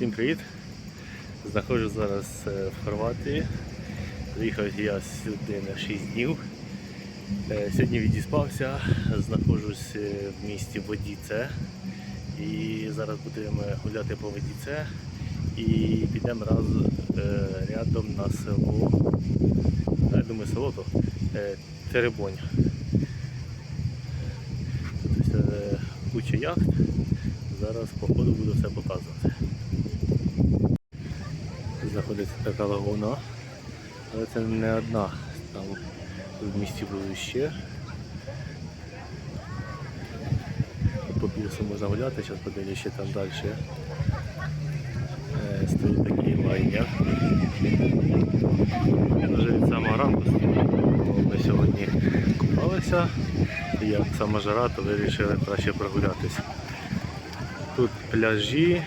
Всім привіт! Знаходжусь зараз е, в Хорватії. Приїхав я сюди на 6 днів. Е, Сьогодні відіспався, знаходжусь е, в місті Водіце. І зараз будемо гуляти по Водіце і підемо раз рядом на село. Я думаю, село то Теребонь. Тут куча яхт. Зараз по ходу буду все показувати. Знаходиться така лагуна, але це не одна. Там в місті були ще. По пірсу можна гуляти, зараз подивлюсь ще там далі. Е, Стоїть такий лайнер. Він вже від самого ранку. Ми сьогодні купалися. Як сама жара, то вирішили краще прогулятися. Тут пляжі.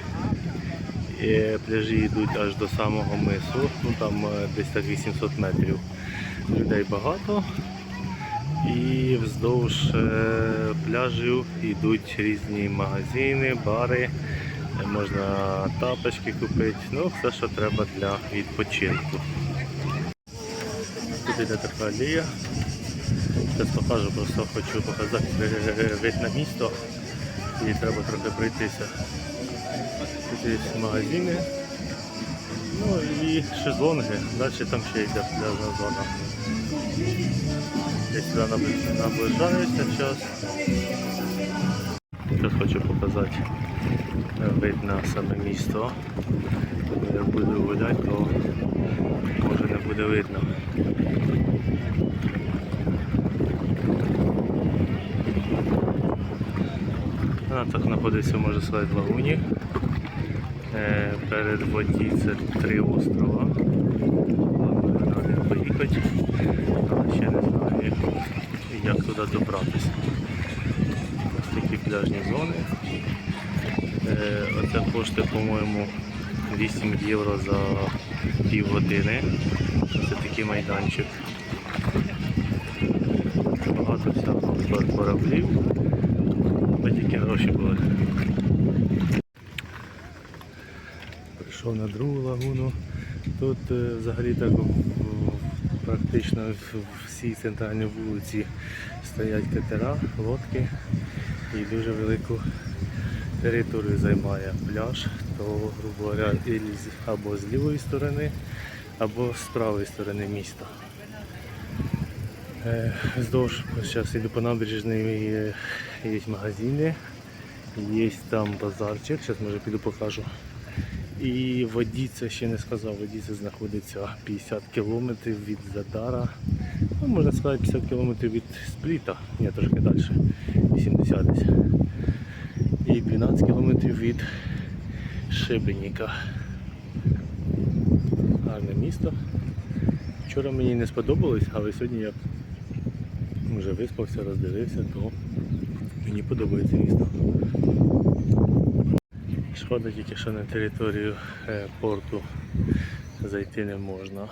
І пляжі йдуть аж до самого мису, ну там е, десь так 800 метрів. Людей багато. І вздовж е, пляжів йдуть різні магазини, бари, Е, можна тапочки купити, ну все, що треба для відпочинку. Тут йде така алія. Зараз покажу, просто хочу показати е, вид на місто і треба трохи пройтися. Тут є магазини. Ну і шезлонги. Далі там ще йде пляжна зона. Я сюди набли- наближаюся час. Зараз хочу показати е, вид на саме місто. Я буду гуляти, то може не буде видно. Вона так знаходиться, може сказати, в лагуні. Е, Перед воді це три острова. Але ще не знаю, як, туди добратися. Ось такі пляжні зони. Е, Оце коштує, по-моєму, 8 євро за півгодини. Це такий майданчик. Багато всякого кораблів. Аби тільки гроші були. Прийшов на другу лагуну. Тут е, взагалі так практично всій центральній вулиці стоять катера, лодки і дуже велику територію займає пляж, то, грубо говоря, або з лівої сторони, або з правої сторони міста. Е, Вздовж, зараз йду по набережній, є, є магазини, є там базарчик, зараз може піду покажу. І Водіця ще не сказав, Водіця знаходиться 50 кілометрів від Задара. Ну, можна сказати 50 кілометрів від Спліта, ні, трошки далі, 80 десь. І 12 кілометрів від Шибеніка. Гарне місто. Вчора мені не сподобалось, але сьогодні я вже виспався, роздивився, то мені подобається місто. Шкода тільки, що на територію е, порту зайти не можна.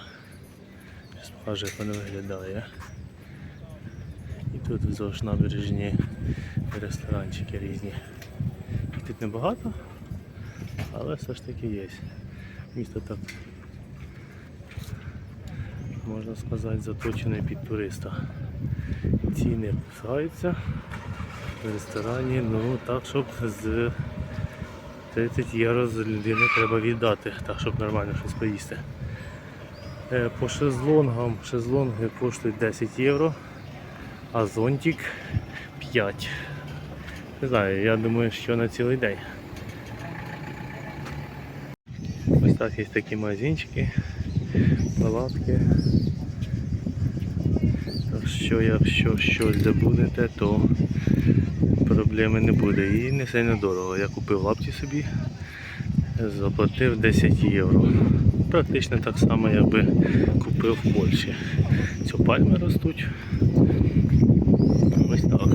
Зараз покажу, як воно виглядає. І тут вздовж набережні ресторанчики різні. Їх Тут небагато, але все ж таки є. Місто так, можна сказати, заточене під туриста. Ціни пускаються в ресторані, ну так, щоб з 30 євро з людини треба віддати, так щоб нормально щось поїсти. Е, По шезлонгам шезлонги коштують 10 євро, а зонтик 5. Не знаю, я думаю, що на цілий день. Ось так є такі магазинчики, палатки. Так що якщо щось забудете, то проблеми не буде. І не сильно дорого. Я купив лапті собі, заплатив 10 євро. Практично так само, як би купив в Польщі. Ці пальми ростуть. Ось так.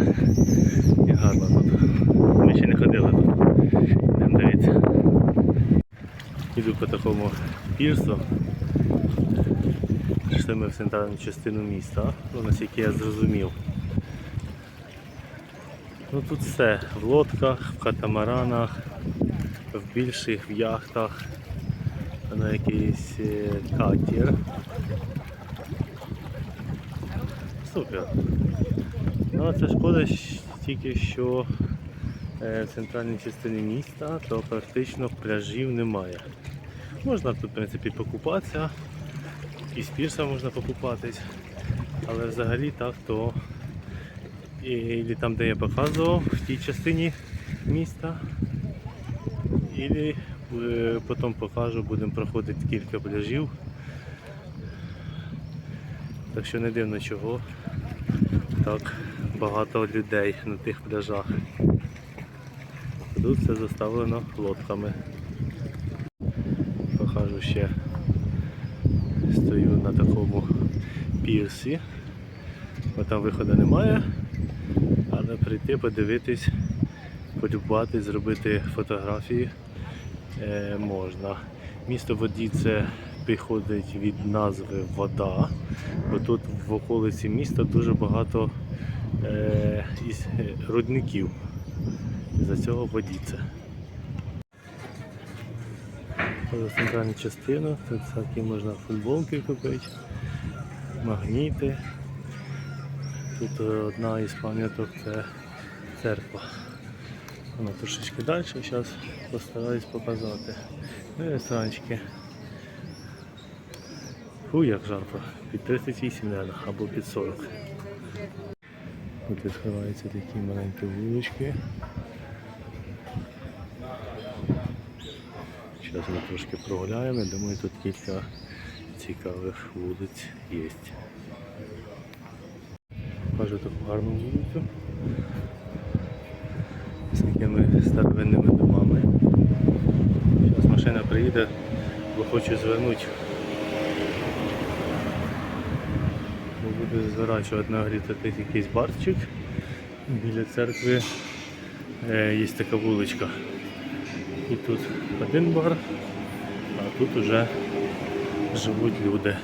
І гарно тут. Ми ще не ходили тут. Йдемо дивитися. Іду по такому пірсу. Прийшли ми в центральну частину міста, ну, наскільки я зрозумів. Ну тут все, в лодках, в катамаранах, в більших яхтах на якийсь е, катер. Супер. Ну а це шкода тільки що е, в центральній частині міста, то практично пляжів немає. Можна тут в принципі покупатися, і з пірса можна покупатись, але взагалі так то і, там, де я показував, в тій частині міста, і е, потім покажу, будемо проходити кілька пляжів. Так що не дивно чого так багато людей на тих пляжах. Тут все заставлено лодками. Покажу ще. Стою на такому пірсі. Бо там виходу немає. Але прийти, подивитись, полюбати, зробити фотографії е, можна. Місто воді це приходить від назви вода, бо тут в околиці міста дуже багато е, із е, рудників. За цього водіться. За центральну частину, тут всякі можна футболки купити, магніти. Тут е, одна із пам'яток це церква. Вона трошечки далі, зараз постараюсь показати. Ну і ресторанчики. Фу, як жарко. Під 38, мабуть, або під 40. Тут відкриваються такі маленькі вулички. Зараз ми трошки прогуляємо. Думаю, тут кілька цікавих вулиць є. Покажу таку гарну вулицю з такими старовинними домами. Зараз машина приїде, бо хочу звернути. Буду зворачувати на горі якийсь барчик. Біля церкви е, є така вуличка. І тут один бар, а тут вже живуть люди.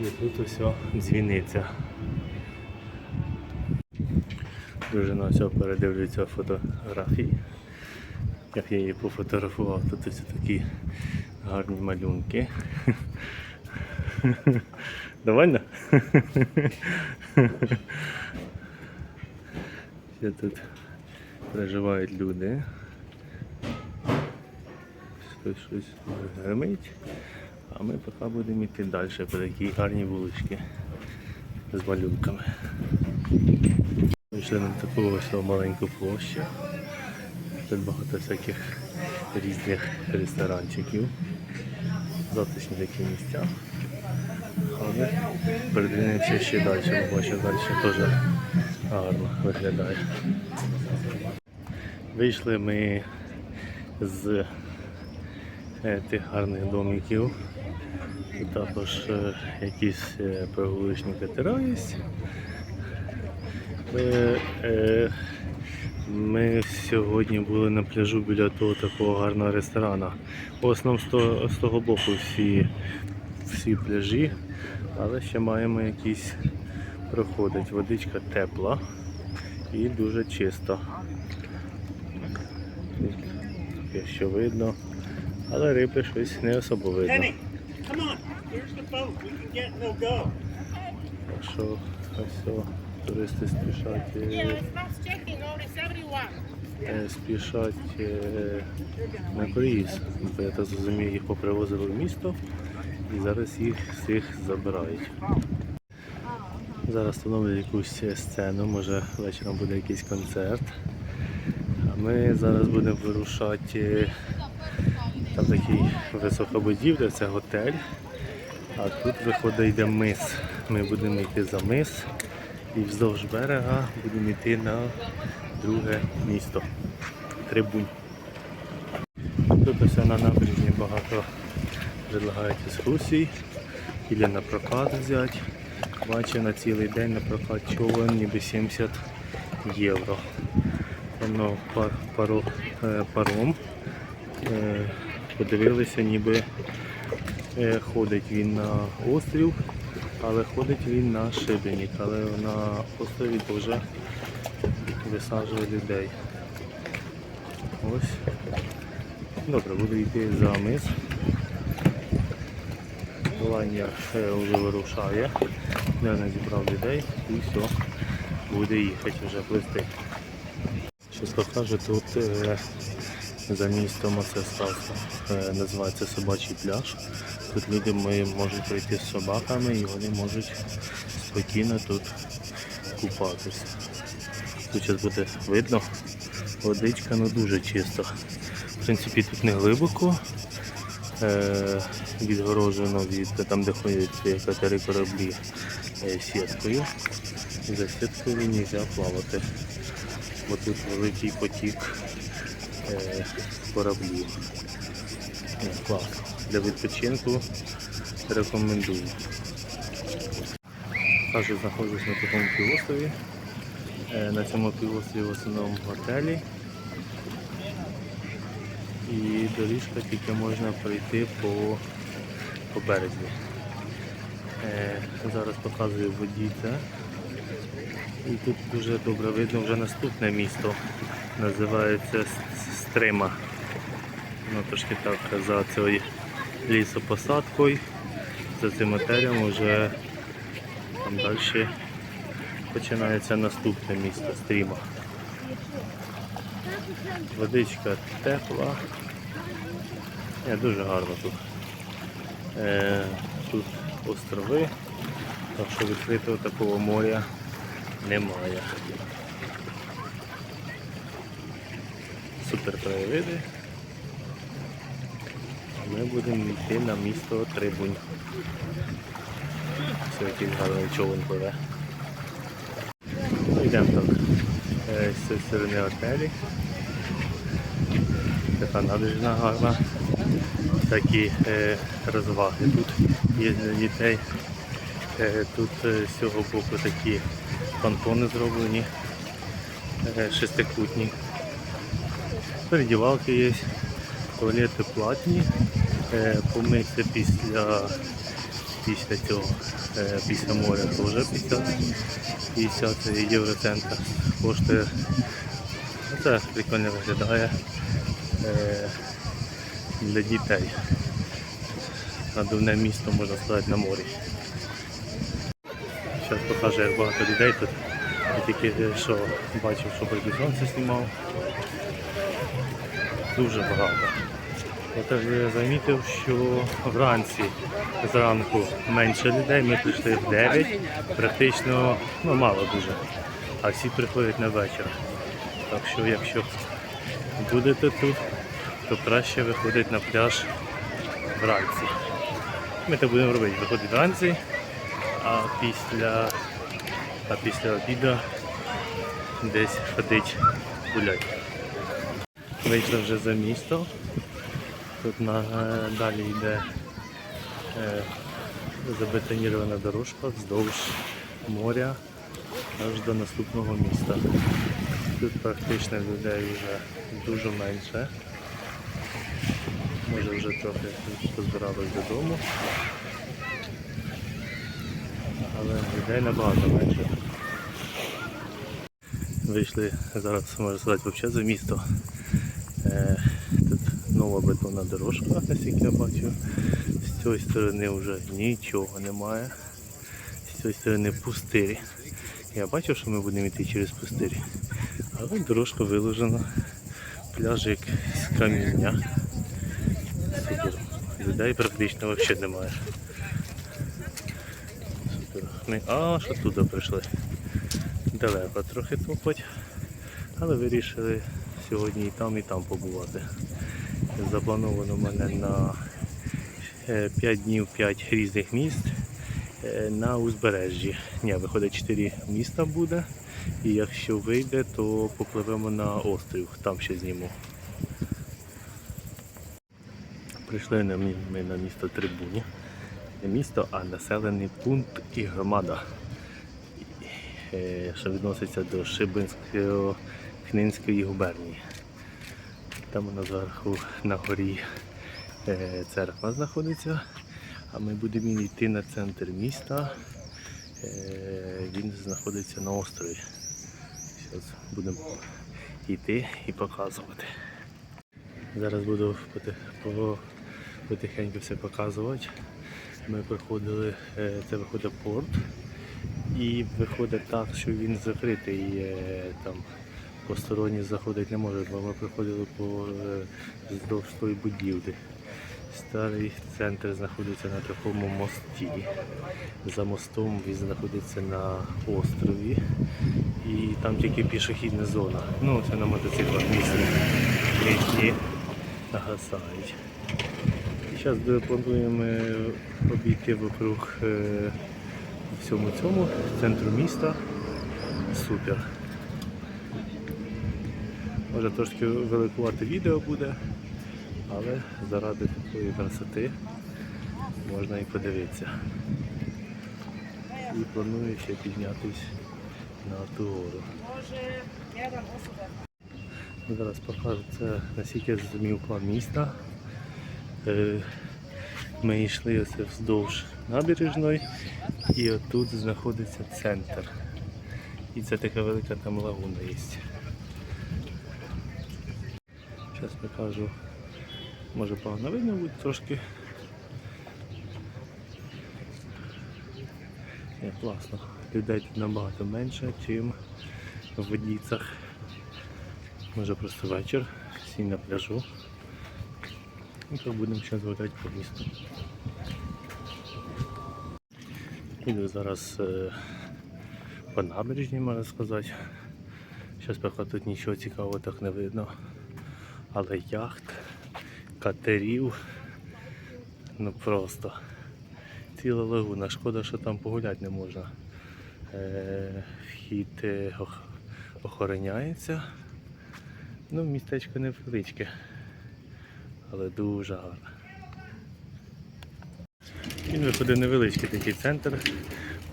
І тут усе дзвіниця. Дружина все передивлюється фотографії. Як я її пофотографував, тут ось такі гарні малюнки. Довольно? Ще тут проживають люди. Хтось щось гримить. А ми поки будемо йти далі по такій гарній вуличці з малюнками. Вийшли на таку ось маленьку площу. Тут багато всяких різних ресторанчиків. Затишні такі місця. Але передвинемося ще далі, бо бачу далі теж гарно виглядає. Вийшли ми з е, тих гарних домиків. Тут також е, якісь е, прогуличні катера є. Ми, е, ми сьогодні були на пляжу біля того такого гарного ресторану. В основному з того, з того боку всі, всі пляжі, але ще маємо якісь проходить. Водичка тепла і дуже чиста. Таке що видно, але риби щось не особо видно. Так що ось туристи спішать. е, Yeah, it's not checking, only 71. е, спішать е, на круїз. Бо я так зрозумів, їх попривозили в місто і зараз їх всіх забирають. Зараз встановлюють якусь сцену, може вечором буде якийсь концерт. А ми зараз будемо вирушати. Там такий висока будівля, це готель. А тут виходить йде мис. Ми будемо йти за мис і вздовж берега будемо йти на друге місто. Трибунь. Тут ось на набережні багато предлагають екскурсій, или на прокат взяти. Бачив на цілий день на прокат човен ніби 70 євро. Воно пар, паро, е, паром. Е, Подивилися, ніби е, ходить він на острів, але ходить він на шибеник, але на острові дуже висаджує людей. Ось Добре, буду йти за мис. Лайнер вже вирушає. Я не зібрав людей і все. Буде їхати вже плисти. Щось покажу, тут е, за містом оце ставка. Е, називається собачий пляж. Тут люди можуть прийти з собаками і вони можуть спокійно тут купатися. Тут зараз буде видно, водичка ну дуже чиста. В принципі, тут не глибоко. Е, відгорожено від там, де ходять катери кораблі е, сіткою. За сіткою не можна плавати. Бо тут великий потік кораблів. Е, Клас. Для відпочинку рекомендую. Також знаходжусь на такому півострові. Е, На цьому півострові в основному готелі. І доріжка тільки можна пройти по, по березі. Е, зараз показую воді це. І тут дуже добре видно вже наступне місто. Називається Стрима. Ну, трошки так за цією лісопосадкою, за цим отелем вже там далі починається наступне місто Стріма. Водичка тепла. Е, дуже гарно тут. Е, тут острови, так що відкритого такого моря немає. Супер краєвиди. Ми будемо йти на місто Трибунь. Це якийсь гарний човен пливе. Ну, йдемо так. Е, З цієї сторони готелі. Така набережна гарна. Такі е, розваги тут є для дітей. Е, тут е, з цього боку такі понтони зроблені, е, шестикутні. Передівалки є, туалети платні. Е, помитися після, після цього, е, після моря теж 50, 50 євроцентра коштує. Ну, Це прикольно виглядає е, для дітей. Надувне місто, можна сказати, на морі. Зараз покажу, як багато людей тут. Тільки що бачив, що проти сонця знімав. Дуже багато. Я теж замітив, що вранці зранку менше людей, ми прийшли в 9, практично ну, мало дуже. А всі приходять на вечір. Так що якщо будете тут, то краще виходити на пляж вранці. Ми так будемо робити, виходити вранці, а після, а після обіду десь ходить гуляти. Вийшли вже за місто. Тут на, е, далі йде е, забетонірована дорожка вздовж моря аж до наступного міста. Тут практично людей вже дуже менше. Може вже трохи позбирались додому. Але людей набагато менше. Вийшли зараз, можна сказати, взагалі за місто. Е, Тут нова бетонна дорожка, наскільки я бачу. З цієї сторони вже нічого немає. З цієї сторони пустирі. Я бачив, що ми будемо йти через пустирі. Але дорожка виложена. Пляжик з каміння. Супер. Людей практично взагалі немає. Супер. Ми аж оттуда прийшли. Далеко трохи топать. Але вирішили сьогодні і там, і там побувати. Заплановано в мене на 5 днів 5 різних міст е, на узбережжі. Ні, виходить 4 міста буде. І якщо вийде, то попливемо на острів, там ще зніму. Прийшли ми на місто Трибуні. Не місто, а населений пункт і громада, е, що відноситься до Шибинської Книнської губернії. Там вона зверху на горі е, церква знаходиться, а ми будемо йти на центр міста. Е, Він знаходиться на острові. Зараз будемо йти і показувати. Зараз буду потихеньку все показувати. Ми приходили, е, це виходить порт. І виходить так, що він закритий, там посторонні заходити не можуть, бо ми приходили по е, тої будівлі. Старий центр знаходиться на такому мості. За мостом він знаходиться на острові. І там тільки пішохідна зона. Ну, це на мотоциклах місце. Літні нагасають. І зараз плануємо обійти вокруг е, всьому цьому центру міста. Супер. Може трошки великувати відео буде, але заради такої красоти можна і подивитися. І планую ще піднятись на ту гору. Ну, Зараз покажу це наскільки змівка міста. Е, Ми йшли оце вздовж набережної і отут знаходиться центр. І це така велика там лагуна є. Зараз покажу. Може погано видно буде трошки. Ні, класно. Людей тут набагато менше, ніж в Водійцях. Може просто вечір, всі на пляжу. Ну, то будемо зараз гуляти по місту. Іду зараз е, по набережній, можна сказати. Зараз поки тут нічого цікавого так не видно. Але яхт, катерів, ну просто ціла лагуна. Шкода, що там погуляти не можна. Е, вхід е, охороняється. Ну, містечко невеличке, але дуже гарне. Він виходить невеличкий такий центр.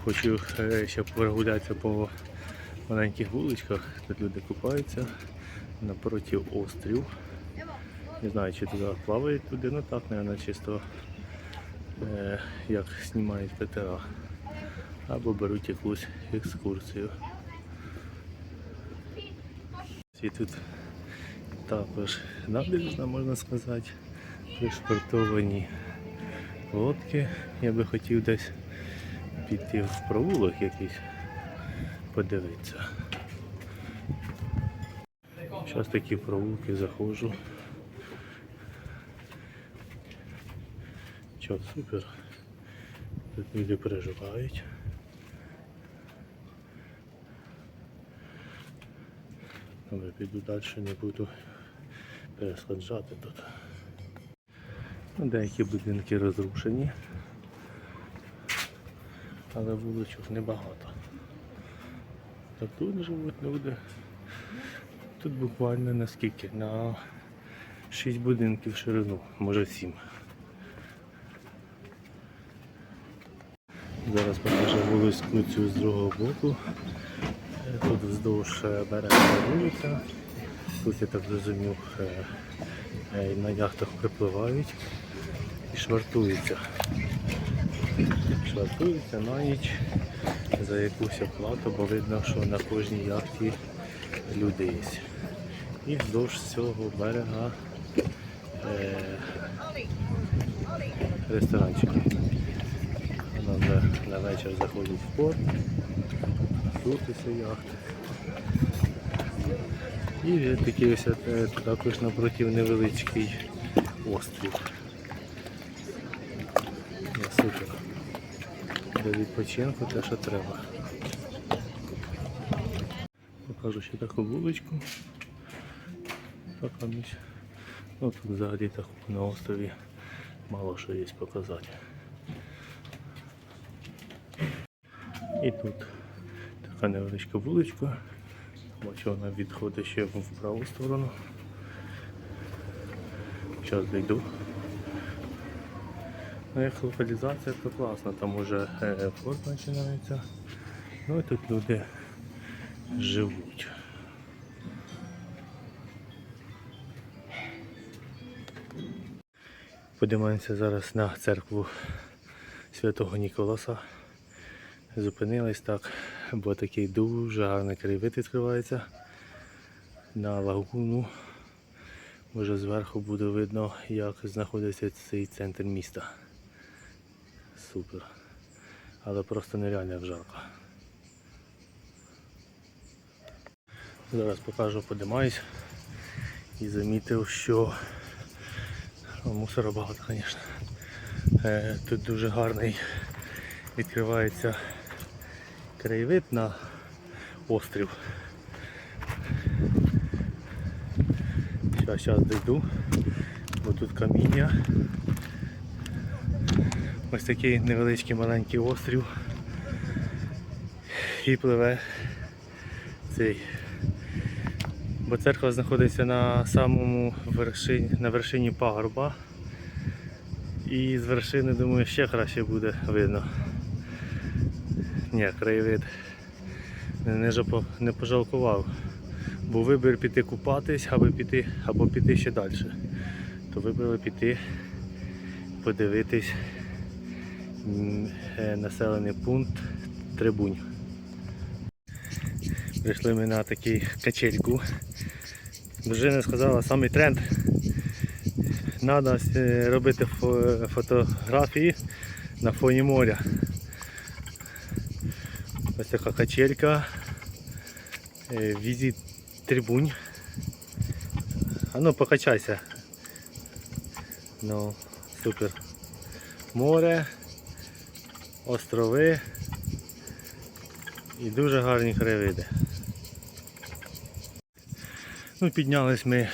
Хочу е, ще прогулятися по маленьких вуличках, тут люди купаються напроти острів. Не знаю, чи туди плавають туди, ну так, мабуть, чисто е, як знімають катера. Або беруть якусь екскурсію. І тут також набережна, можна сказати, пришвартовані лодки. Я би хотів десь піти в провулок якийсь, подивитися. Зараз такі провулки заходжу. Що, супер. Тут люди переживають. Але піду далі, не буду пересаджати тут. Ну, Деякі будинки розрушені, але вуличок небагато. Так тут живуть люди. Тут буквально наскільки? На 6 будинків в ширину, може 7. Зараз покажу вулицю цю з другого боку. Е, Тут вздовж е, берега вулиця. Тут я так зрозумів, е, на яхтах припливають і швартуються. Швартуються на ніч за якусь оплату, бо видно, що на кожній яхті люди є. І вздовж цього берега ресторанчики. На вечір заходить в порт. Усе яхти. І такий ось е, також напротив невеличкий острів. Супер. Для відпочинку те, що треба. Покажу ще таку вуличку. Ну тут взагалі так на острові мало що є показати. І тут така невеличка вуличка. Бачу, вона відходить ще в праву сторону. Зараз дійду. Ну, як локалізація, то класно, там уже е, форт починається. Ну і тут люди живуть. Подивимося зараз на церкву Святого Ніколаса. Зупинились так, бо такий дуже гарний краєвид відкривається на лагуну. Вже зверху буде видно, як знаходиться цей центр міста. Супер. Але просто нереально як жарко. Зараз покажу, подимаюсь і замітив, що мусора багато, звісно. Е, Тут дуже гарний відкривається краєвид на острів. Зараз, зараз дійду, бо тут каміння. Ось такий невеличкий маленький острів. І пливе цей. Бо церква знаходиться на самому вершині, на вершині пагорба. І з вершини, думаю, ще краще буде видно. Ні, краєвид не, не пожалкував. Був вибір піти купатись, або піти, або піти ще далі. То вибрали піти, подивитись е, населений пункт Трибунь. Прийшли ми на такий качельку. Дружина сказала, самий тренд. Треба робити фотографії на фоні моря. Ось така качелька. Е, Візит трибунь. А ну покачайся. Ну, супер. Море, острови і дуже гарні краєвиди. Ну, піднялись ми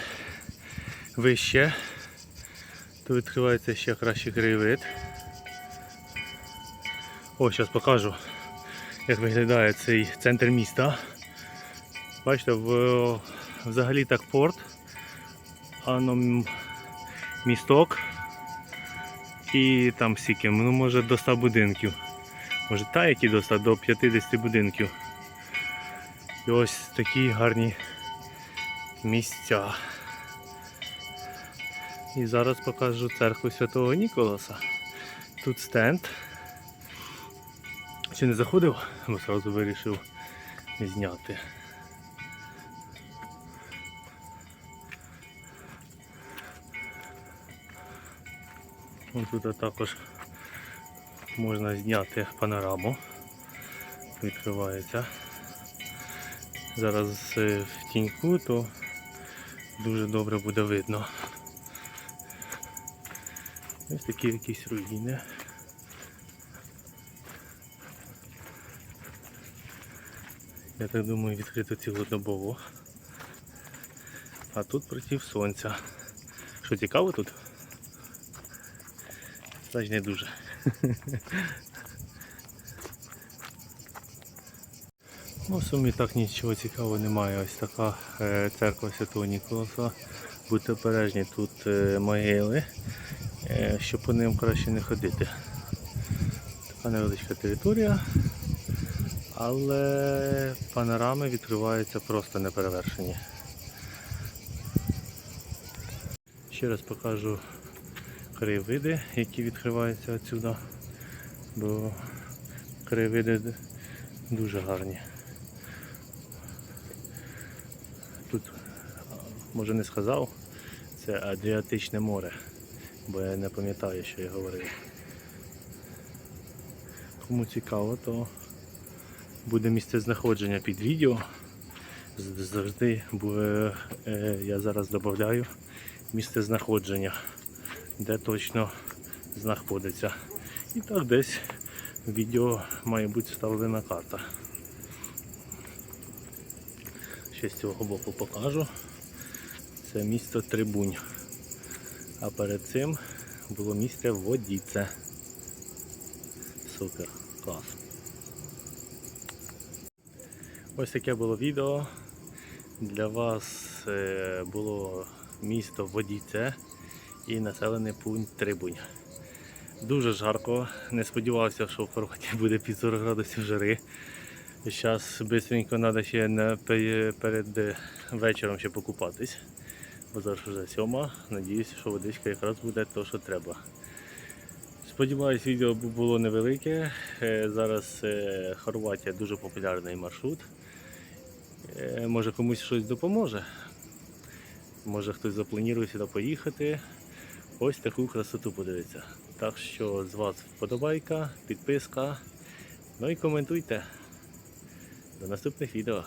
вище. Тут відкривається ще кращий краєвид. О, зараз покажу, як виглядає цей центр міста. Бачите, в, взагалі так порт, а ну, місток і там стільки, ну може до 100 будинків. Може та які до 100, до 50 будинків. І ось такі гарні місця. І зараз покажу церкву Святого Ніколаса. Тут стенд. Ще не заходив, бо одразу вирішив зняти. Ось тут також можна зняти панораму. Відкривається. Зараз е, в тіньку, то дуже добре буде видно. Ось такі якісь руїни. Я так думаю, відкрито цілодобово. А тут проти сонця. Що цікаво тут? Значить не дуже. Ну, в сумі так нічого цікавого немає. Ось така е, церква Святого Ніколаса. Будьте обережні, тут е, могили, е, щоб по ним краще не ходити. Така невеличка територія, але панорами відкриваються просто неперевершені. Ще раз покажу краєвиди, які відкриваються відсюди, бо краєвиди дуже гарні. Тут, може не сказав, це Адріатичне море, бо я не пам'ятаю, що я говорив. Кому цікаво, то буде місце знаходження під відео. Завжди буде, е, я зараз додаю місце знаходження, де точно знаходиться. І так десь відео має бути вставлена карта. Ще з цього боку покажу. Це місто Трибунь. А перед цим було місце Водіце. Супер, клас. Ось таке було відео. Для вас е, було місто Водіце і населений пункт Трибунь. Дуже жарко. Не сподівався, що в Хорватії буде під 40 градусів жари. Зараз швидко треба ще перед е, вечором ще покупатись. Бо зараз вже сьома. Надіюсь, що водичка якраз буде то, що треба. Сподіваюсь, відео було невелике. Е, Зараз Хорватія дуже популярний маршрут. Е, Може комусь щось допоможе. Може хтось запланує сюди поїхати. Ось таку красоту подивитися. Так що з вас вподобайка, підписка. Ну і коментуйте. До наступних відео.